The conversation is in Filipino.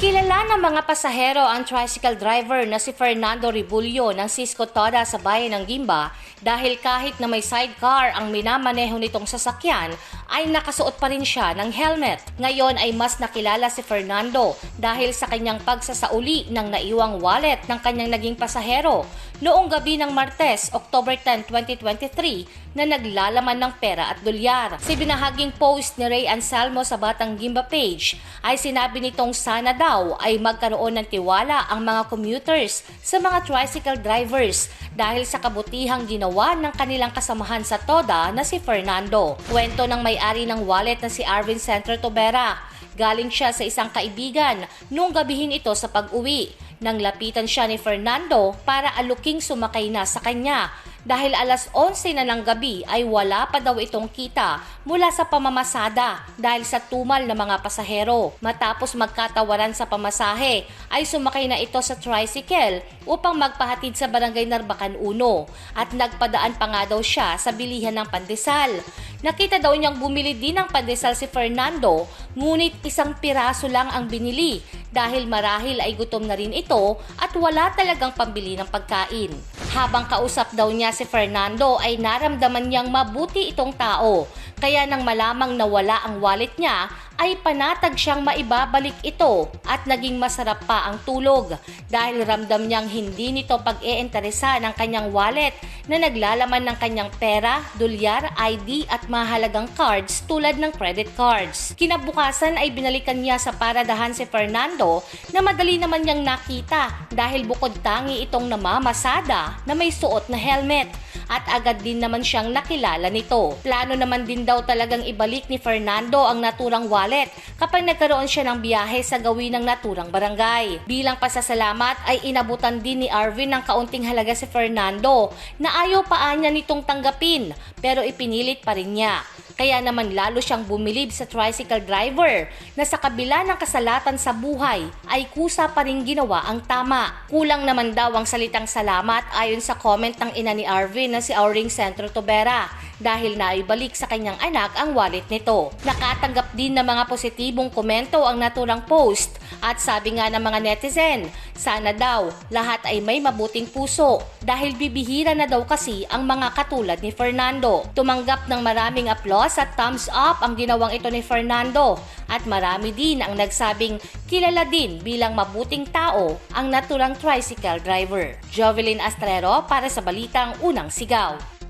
Kilala ng mga pasahero ang tricycle driver na si Fernando Ribulyo ng Cisco Toda sa bayan ng Gimba dahil kahit na may sidecar ang minamaneho nitong sasakyan ay nakasuot pa rin siya ng helmet. Ngayon ay mas nakilala si Fernando dahil sa kanyang pagsasauli ng naiwang wallet ng kanyang naging pasahero noong gabi ng Martes, October 10, 2023 na naglalaman ng pera at dolyar. Sa binahaging post ni Ray Anselmo sa Batang Gimba page ay sinabi nitong sana daw ay magkaroon ng tiwala ang mga commuters sa mga tricycle drivers dahil sa kabutihang ginawa ng kanilang kasamahan sa Toda na si Fernando. Kwento ng may-ari ng wallet na si Arvin Center Tobera. Galing siya sa isang kaibigan nung gabihin ito sa pag-uwi. Nang lapitan siya ni Fernando para aluking sumakay na sa kanya dahil alas 11 na ng gabi ay wala pa daw itong kita mula sa pamamasada dahil sa tumal ng mga pasahero. Matapos magkatawaran sa pamasahe ay sumakay na ito sa tricycle upang magpahatid sa barangay Narbacan 1 at nagpadaan pa nga daw siya sa bilihan ng pandesal. Nakita daw niyang bumili din ng pandesal si Fernando ngunit isang piraso lang ang binili dahil marahil ay gutom na rin ito at wala talagang pambili ng pagkain. Habang kausap daw niya si Fernando ay naramdaman niyang mabuti itong tao. Kaya nang malamang nawala ang wallet niya ay panatag siyang maibabalik ito at naging masarap pa ang tulog dahil ramdam niyang hindi nito pag-iinteresa ng kanyang wallet na naglalaman ng kanyang pera, dolyar, ID at mahalagang cards tulad ng credit cards. Kinabukasan ay binalikan niya sa paradahan si Fernando na madali naman niyang nakita dahil bukod tangi itong namamasada na may suot na helmet at agad din naman siyang nakilala nito. Plano naman din daw talagang ibalik ni Fernando ang naturang wallet kapag nagkaroon siya ng biyahe sa gawin ng naturang barangay. Bilang pasasalamat ay inabutan din ni Arvin ng kaunting halaga si Fernando na ayaw pa niya nitong tanggapin pero ipinilit pa rin niya. Kaya naman lalo siyang bumilib sa tricycle driver na sa kabila ng kasalatan sa buhay ay kusa pa rin ginawa ang tama. Kulang naman daw ang salitang salamat ayon sa comment ng ina ni Arvin na si Auring Centro Tobera dahil naibalik sa kanyang anak ang wallet nito. Nakatanggap din ng mga positibong komento ang naturang post at sabi nga ng mga netizen, sana daw lahat ay may mabuting puso dahil bibihira na daw kasi ang mga katulad ni Fernando. Tumanggap ng maraming applause at thumbs up ang ginawang ito ni Fernando at marami din ang nagsabing kilala din bilang mabuting tao ang naturang tricycle driver. Jovelyn Astrero para sa Balitang Unang Sigaw.